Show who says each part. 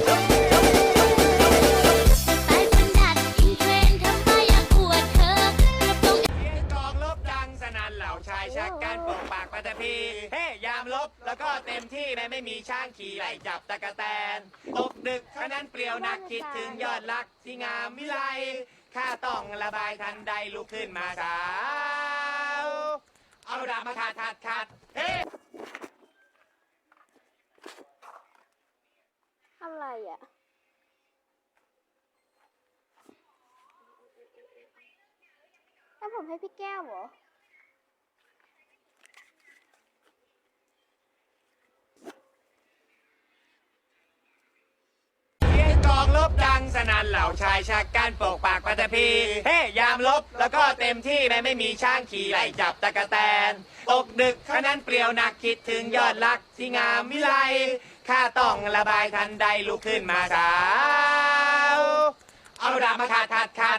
Speaker 1: กอวดเธอกระโปรง
Speaker 2: เสียกลองลบดังสนั่นเหล่าชายชักการปกปากปัตตพีเฮ้ยามลบแล้วก็เต็มที่แม้ไม่มีช่างขี่ไล่จับตะกะแตนตกดึกเท่านั้นเปลี่ยวนักคิดถึงยอดรักที่งามวิไลข้าต้องระบายทันใดลุกขึ้นมาสาว เอาดาบมาขาดขาดขาดเฮ้
Speaker 3: อะไรอะ แล้วผมให้พี่แก้วเหรอ
Speaker 2: สนั่นเหล่าชายชักการปกปากปัตตพีเฮ้ยามลบแล้วก็เต็มที่แม้ไม่มีช่างขี่ไล่จับตะกะแตนตกดึกขนั้นเปลี่ยวนักคิดถึงยอดรักที่งามวิไลข้าต้องระบายทันใดลุกขึ้นมาสาว เอาดาบมาขาดขาดขาด